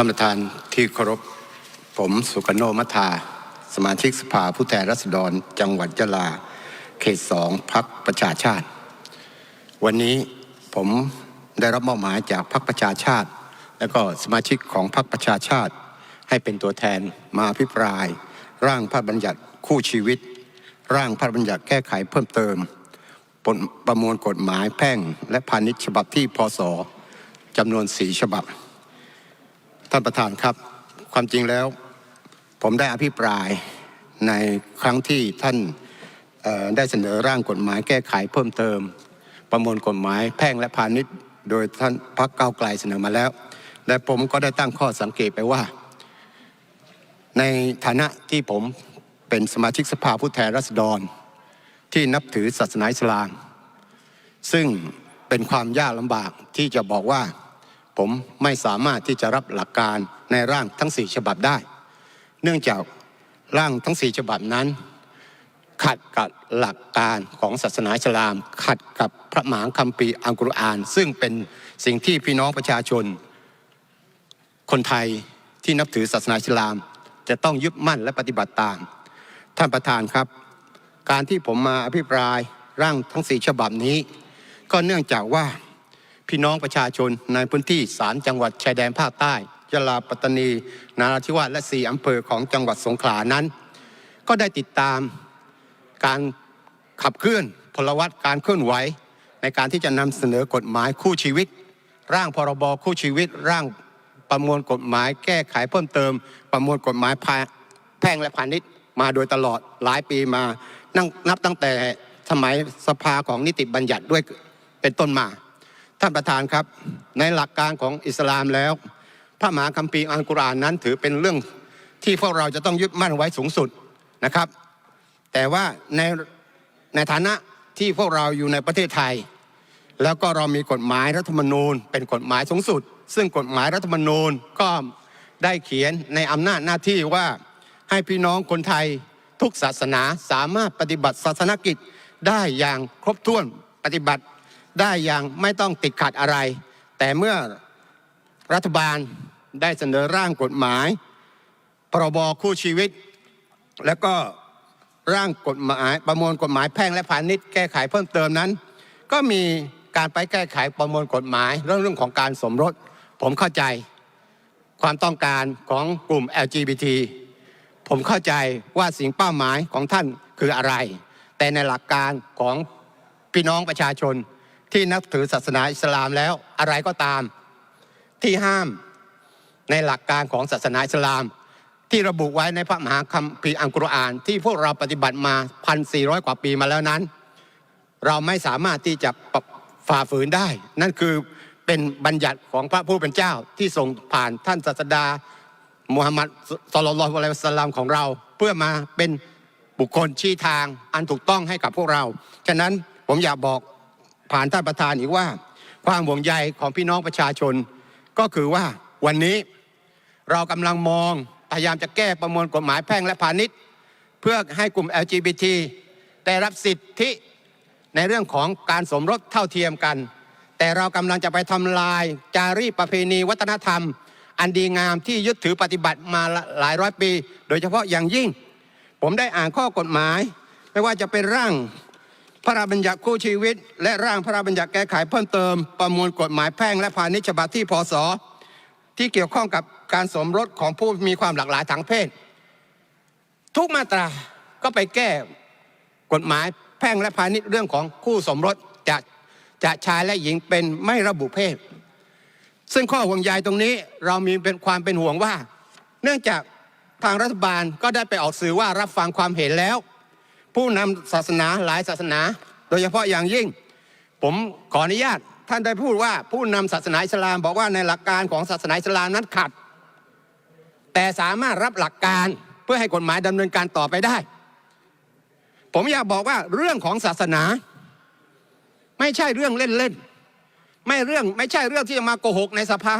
ท่านประธานที่เคารพผมสุกโนมัทาสมาชิกสภาผู้แทนราษฎรจังหวัดยะลา เขตสองพักประชาชาติ วันนี้ผมได้รับมอบหมายจากพักประชาชาติ และก็สมาชิกของพักประชาชาติ ให้เป็นตัวแทนมาอภิปราย ร่างพระราชบัญญัติคู่ชีวิต ร่างพระราชบัญญัติแก้ไขเพิ่มเติมประมวลกฎหมายแพ่งและพาณิชย์ฉบับที่พศจำนวนสีฉบับ ท่านประธานครับ ความจริงแล้ว ผมได้อภิปรายในครั้งที่ท่านได้เสนอร่างกฎหมายแก้ไขเพิ่มเติม ประมวลกฎหมายแพ่งและพาณิชย์ โดยท่านพักเก้าไกลเสนอมาแล้ว และผมก็ได้ตั้งข้อสังเกตไปว่า ในฐานะที่ผมเป็นสมาชิกสภาผู้แทนราษฎร ที่นับถือศาสนาอิสลาม ซึ่งเป็นความยากลำบากที่จะบอกว่า ผมไม่สามารถที่จะรับหลักการในร่างทั้งสี่ฉบับได้ เนื่องจากร่างทั้งสี่ฉบับนั้น ขัดกับหลักการของศาสนาอิสลาม ขัดกับพระหมหาคัมภีร์อัลกุรอาน ซึ่งเป็นสิ่งที่พี่น้องประชาชน คนไทยที่นับถือศาสนาอิสลาม จะต้องยึดมั่นและปฏิบัติตาม ท่านประธานครับ การที่ผมมาอภิปรายร่างทั้งสี่ฉบับนี้ ก็เนื่องจากว่า พี่น้องประชาชนในพื้นที่สามจังหวัดชายแดนภาคใต้ยะลาปัตตานี นาราธิวาสและสี่อำเภอของจังหวัดสงขลานั้น ก็ได้ติดตามการขับเคลื่อนพลวัตการเคลื่อนไหวในการที่จะนำเสนอกฎหมายคู่ชีวิต ร่างพรบคู่ชีวิต ร่างประมวลกฎหมายแก้ไขเพิ่มเติม ประมวลกฎหมายแพ่งและพาณิชย์มาโดยตลอดหลายปีมานั่งนับตั้งแต่สมัยสภาของนิติบัญญัติด้วยเป็นต้นมา ท่านประธานครับ ในหลักการของอิสลามแล้ว พระมหาคัมภีร์อัลกุรอานนั้นถือเป็นเรื่องที่พวกเราจะต้องยึดมั่นไว้สูงสุดนะครับ แต่ว่าในในฐานะที่พวกเราอยู่ในประเทศไทย แล้วก็เรามีกฎหมายรัฐธรรมนูญ เป็นกฎหมายสูงสุด ซึ่งกฎหมายรัฐธรรมนูญก็ได้เขียนในอำนาจหน้าที่ว่าให้พี่น้องคนไทยทุกศาสนาสามารถปฏิบัติศาสนกิจได้อย่างครบถ้วนปฏิบัติ ได้อย่างไม่ต้องติดขัดอะไร แต่เมื่อรัฐบาลได้เสนอร่างกฎหมาย พรบคู่ชีวิต แล้วก็ร่างกฎหมายประมวลกฎหมายแพ่งและพาณิชย์แก้ไขเพิ่มเติมนั้น ก็มีการไปแก้ไขประมวลกฎหมาย เรื่องเรื่องของการสมรส ผมเข้าใจ ความต้องการของกลุ่ม LGBT ผมเข้าใจว่าสิ่งเป้าหมายของท่านคืออะไร แต่ในหลักการของพี่น้องประชาชน ที่นับถือศาสนาอิสลามแล้วอะไรก็ตาม ที่ห้ามในหลักการของศาสนาอิสลาม ที่ระบุไว้ในพระมหาคัมภีร์อัลกุรอาน ที่พวกเราปฏิบัติมา 1,400 กว่าปีมาแล้วนั้น เราไม่สามารถที่จะฝ่าฝืนได้ นั่นคือเป็นบัญญัติของพระผู้เป็นเจ้าที่ส่งผ่านท่านศาสดามุฮัมมัดสลลัลลอฮุอะลัยฮิสลลัมของเรา เพื่อมาเป็นบุคคลชี้ทางอันถูกต้องให้กับพวกเรา ฉะนั้นผมอยากบอก ผ่านท่านประธานอีกว่า ความห่วงใยของพี่น้องประชาชน ก็คือว่าวันนี้เรากำลังมองพยายามจะแก้ประมวลกฎหมายแพ่งและพาณิชย์ เพื่อให้กลุ่ม LGBT ได้รับสิทธิในเรื่องของการสมรสเท่าเทียมกัน แต่เรากำลังจะไปทำลาย จารีตประเพณีวัฒนธรรม อันดีงามที่ยึดถือปฏิบัติมาหลายร้อยปี โดยเฉพาะอย่างยิ่ง ผมได้อ่านข้อกฎหมาย ไม่ว่าจะเป็นร่าง พระราชบัญญัติคู่ชีวิต และร่างพระราชบัญญัติแก้ไขเพิ่มเติมประมวลกฎหมายแพ่งและพาณิชย์ฉบับที่พศที่เกี่ยวข้องกับการสมรสของผู้มีความหลากหลายทางเพศ ทุกมาตราก็ไปแก้กฎหมายแพ่งและพาณิชย์เรื่องของคู่สมรสจะจะชายและหญิงเป็นไม่ระบุเพศ ซึ่งข้อห่วงใยตรงนี้เรามีเป็นความเป็นห่วงว่า เนื่องจากทางรัฐบาลก็ได้ไปออกสื่อว่ารับฟังความเห็นแล้ว ผู้นำศาสนาหลายศาสนา โดยเฉพาะอย่างยิ่ง ผมขออนุญาตท่านได้พูดว่าผู้นำศาสนาอิสลาม บอกว่าในหลักการของศาสนาอิสลามนั้นขัด แต่สามารถรับหลักการเพื่อให้กฎหมายดำเนินการต่อไปได้ ผมอยากบอกว่าเรื่องของศาสนา ไม่ใช่เรื่องเล่นๆไม่เรื่องไม่ใช่เรื่องที่จะมาโกหกในสภา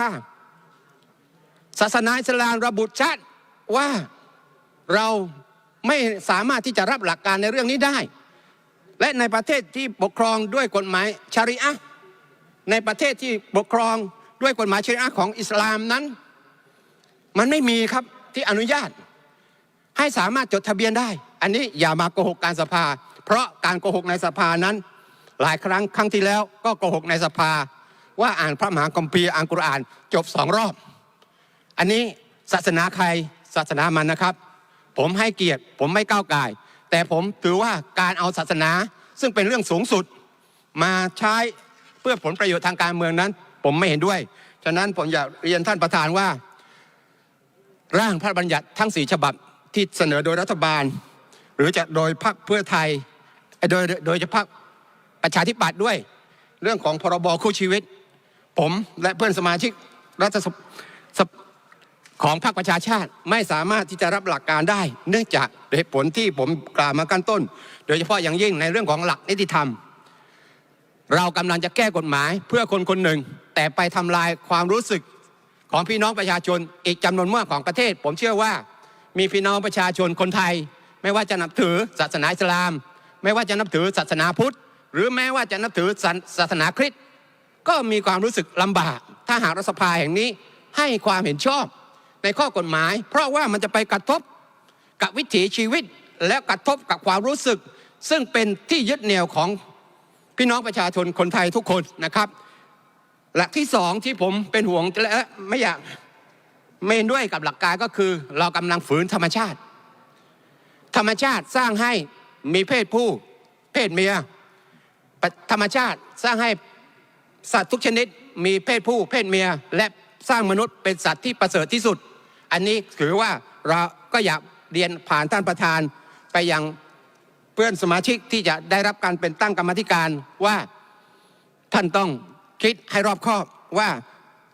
ศาสนาอิสลามระบุชัดว่าเรา ไม่สามารถที่จะรับหลักการในเรื่องนี้ได้ และในประเทศที่ปกครองด้วยกฎหมายชาริอะในประเทศที่ปกครองด้วยกฎหมายชาริอะของอิสลามนั้น มันไม่มีครับที่อนุญาต ให้สามารถจดทะเบียนได้ อันนี้อย่ามาโกหกการสภา เพราะการโกหกในสภานั้น หลายครั้งครั้งที่แล้วก็โกหกในสภา ว่าอ่านพระมหาคัมภีร์อ่านกุรอานจบสองรอบ อันนี้ศาสนาใครศาสนามันนะครับ ผมให้เกียรติ ผมไม่ก้าวไก่แต่ผมถือว่าการเอาศาสนา ซึ่งเป็นเรื่องสูงสุด มาใช้เพื่อผลประโยชน์ทางการเมืองนั้น ผมไม่เห็นด้วย ฉะนั้นผมอยากเรียนท่านประธานว่า ร่างพระบัญญัติทั้งสี่ฉบับที่เสนอโดยรัฐบาล หรือจะโดยพรรคเพื่อไทย โดยโดยเฉพาะประชาธิปัตย์ด้วย เรื่องของพรบคู่ชีวิต ผมและเพื่อนสมาชิกรัฐส ของพรรคประชาชาติไม่สามารถที่จะรับหลักการได้ เนื่องจากเหตุผลที่ผมกล่าวมาขั้นต้น โดยเฉพาะอย่างยิ่งในเรื่องของหลักนิติธรรม เรากำลังจะแก้กฎหมายเพื่อคนคนหนึ่ง แต่ไปทำลายความรู้สึกของพี่น้องประชาชน อีกจำนวนมากของประเทศ ผมเชื่อว่า มีพี่น้องประชาชนคนไทย ไม่ว่าจะนับถือศาสนาอิสลาม ไม่ว่าจะนับถือศาสนาพุทธ หรือแม้ว่าจะนับถือศาศาสนาคริสต์ก็มีความรู้สึกลำบาก ถ้าหากรัฐสภาแห่งนี้ให้ความเห็นชอบ ในข้อกฎหมาย เพราะว่ามันจะไปกระทบกับวิถีชีวิตและกระทบกับความรู้สึก ซึ่งเป็นที่ยึดเหนี่ยวของพี่น้องประชาชนคนไทยทุกคนนะครับ หลักที่สองที่ผมเป็นห่วงและไม่อยากไม่เห็นด้วยกับหลักการก็คือ เรากำลังฝืนธรรมชาติ ธรรมชาติสร้างให้มีเพศผู้ เพศเมียธรรมชาติสร้างให้สัตว์ทุกชนิดมีเพศผู้ เพศเมีย และ สร้างมนุษย์เป็นสัตว์ที่ประเสริฐที่สุด อันนี้ถือว่าเราก็อยากเรียนผ่านท่านประธานไปยังเพื่อนสมาชิกที่จะได้รับการเป็นตั้งกรรมธิการว่าท่านต้องคิดให้รอบคอบว่า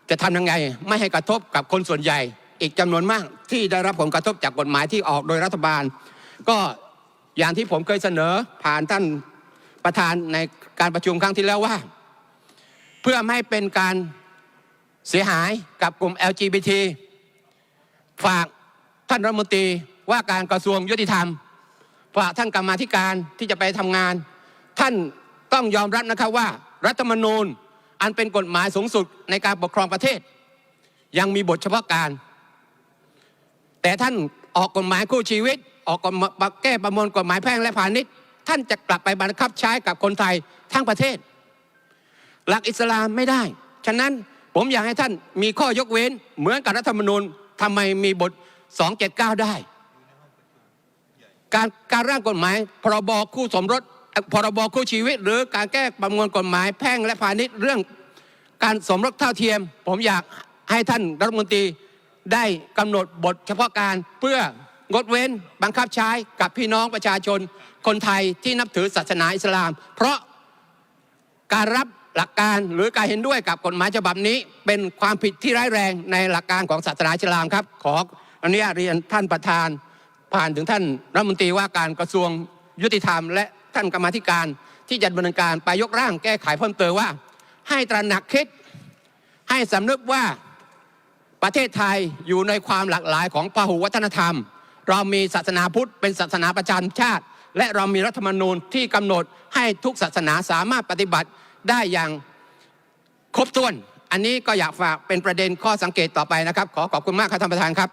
จะทำยังไงไม่ให้กระทบกับคนส่วนใหญ่ อีกจำนวนมากที่ได้รับผลกระทบจากกฎหมายที่ออกโดยรัฐบาล ก็อย่างที่ผมเคยเสนอผ่านท่านประธานในการประชุมครั้งที่แล้วว่า เพื่อไม่เป็นการ เสียหายกับกลุ่ม LGBT ฝากท่านรัฐมนตรีว่าการกระทรวงยุติธรรมฝากท่านกรรมาธิการที่จะไปทำงาน ท่านต้องยอมรับนะครับว่า รัฐธรรมนูญอันเป็นกฎหมายสูงสุดในการปกครองประเทศ ยังมีบทเฉพาะการ แต่ท่านออกกฎหมายคู่ชีวิต ออกกฎหมายแก้ประมวลกฎหมายแพ่งและพาณิชย์ท่านจะกลับไปบังคับใช้กับคนไทยทั้งประเทศ หลักอิสลามไม่ได้ ฉะนั้น ผมอยากให้ท่านมีข้อยกเว้น เหมือนกับรัฐธรรมนูญทำไมมีบท 279 ได้ การการร่างกฎหมาย พรบคู่สมรสพรบคู่ชีวิต หรือการแก้ประมวลกฎหมายแพ่งและพาณิชย์เรื่องการสมรสเท่าเทียม ผมอยากให้ท่านรัฐมนตรีได้กำหนดบทเฉพาะการเพื่องดเว้นบังคับใช้กับพี่น้องประชาชนคนไทยที่นับถือศาสนาอิสลาม เพราะการรับ หลักการหรือการเห็นด้วยกับกฎหมายฉบับนี้ เป็นความผิดที่ร้ายแรงในหลักการของศาสนาอิสลามครับ ขออนุญาตเรียนท่านประธาน ผ่านถึงท่านรัฐมนตรีว่าการกระทรวงยุติธรรม และท่านกรรมธิการที่จะดำเนินการไปยกร่างแก้ไขเพิ่มเติมว่า ให้ตระหนักคิด ให้สำนึกว่าประเทศไทยอยู่ในความหลากหลายของพหุวัฒนธรรม เรามีศาสนาพุทธเป็นศาสนาประจำชาติ และเรามีรัฐธรรมนูญที่กำหนดให้ทุกศาสนาสามารถปฏิบัติ ได้อย่างครบถ้วน อันนี้ก็อยากฝากเป็นประเด็นข้อสังเกตต่อไปนะครับ ขอขอบคุณมากครับท่านประธานครับ